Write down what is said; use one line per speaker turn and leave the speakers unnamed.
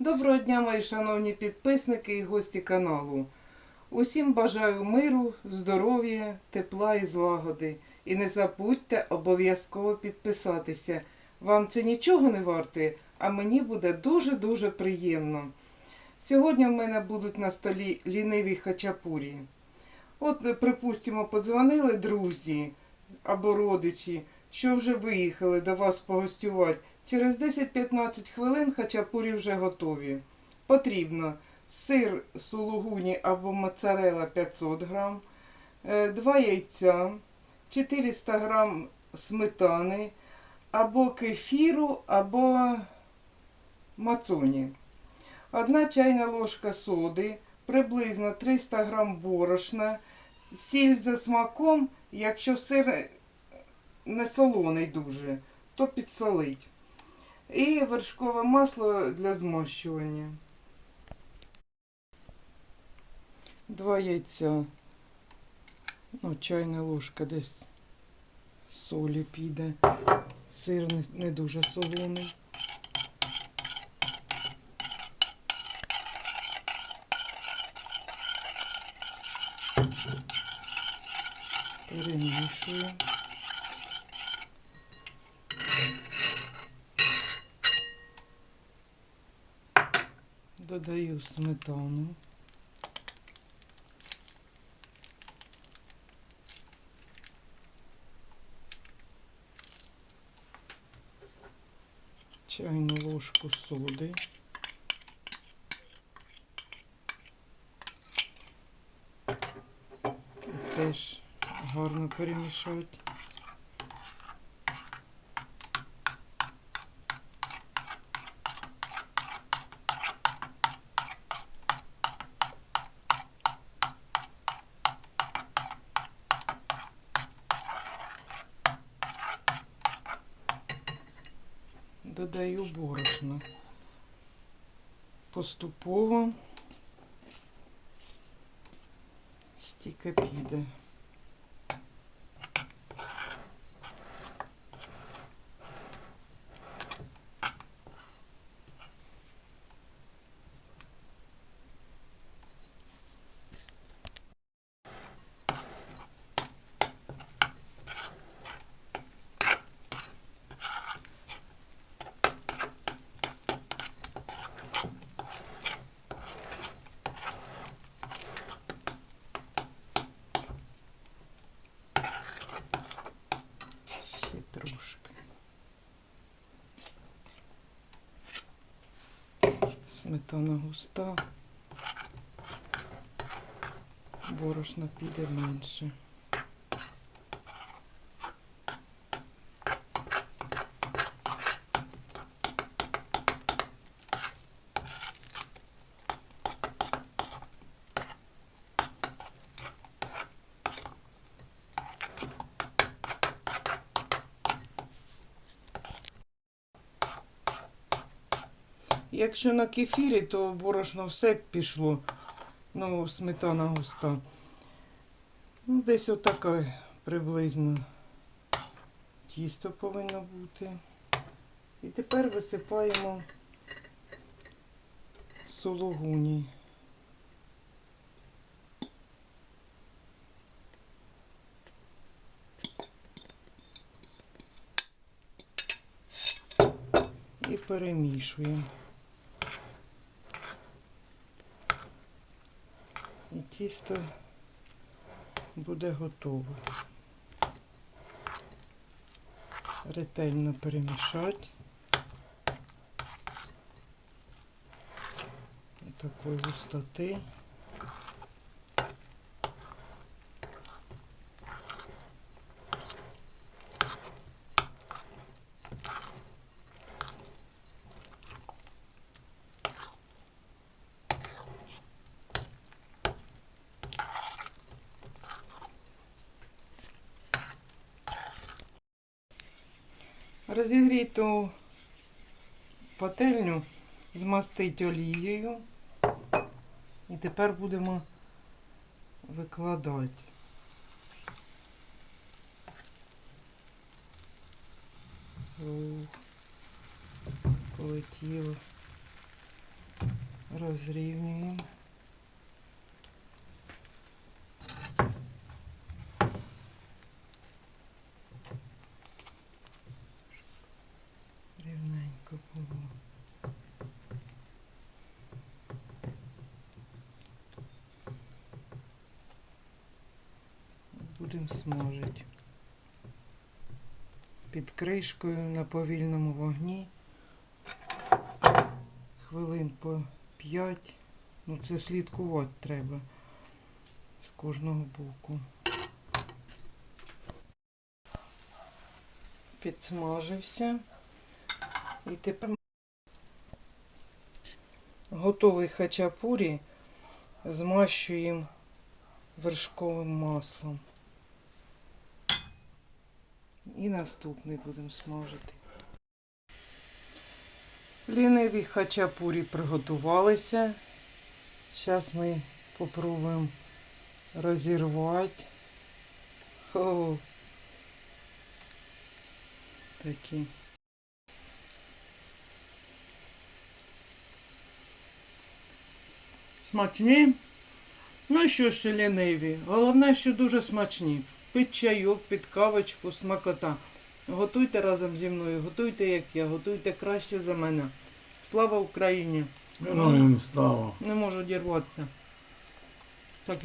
Доброго дня, мої шановні підписники і гості каналу. Усім бажаю миру, здоров'я, тепла і злагоди. І не забудьте обов'язково підписатися. Вам це нічого не вартує, а мені буде дуже-дуже приємно. Сьогодні в мене будуть на столі ліниві хачапурі. От, припустимо, подзвонили друзі або родичі, що вже виїхали до вас погостювати. Через 10-15 хвилин хачапурі вже готові. Потрібно сир сулугуні або моцарела 500 грам, 2 яйця, 400 грам сметани, або кефіру, або мацоні. Одна чайна ложка соди, приблизно 300 грам борошна, сіль за смаком, якщо сир не солоний дуже, то підсолить. І вершкове масло для змощування. Два яйця. Ну, чайна ложка десь солі піде. Сир не, дуже солоний. Перемішую. Додаю сметану. Чайну ложку соди. Теж гарно перемішати. Додаю борошно. Поступово стільки піде. Сметана густа. Борошна піде менше. Якщо на кефірі, то борошно все пішло. Ну, сметана густа. Ну, десь отаке приблизно тісто повинно бути. І тепер висипаємо сулугуні. І перемішуємо. Тісто буде готове. Ретельно перемішати. І такої густоти. Розігріту пательню змастити олією. І тепер будемо викладати. Полетіло. Розрівнюємо. Будемо смажити. Під кришкою на повільному вогні. Хвилин по 5. Ну це слідкувати треба з кожного боку. Підсмажився. І тепер готовий хачапурі змащуємо вершковим маслом. І наступний будемо смажити. Ліниві хачапурі приготувалися. Зараз ми попробуємо розірвати. О, такі. Смачні? Ну що ж, ліниві. Головне, що дуже смачні. Під чайок, під кавочку, смакота. Готуйте разом зі мною, готуйте як я, готуйте краще за мене. Слава Україні!
Героям слава.
Не можу дірватися. Так,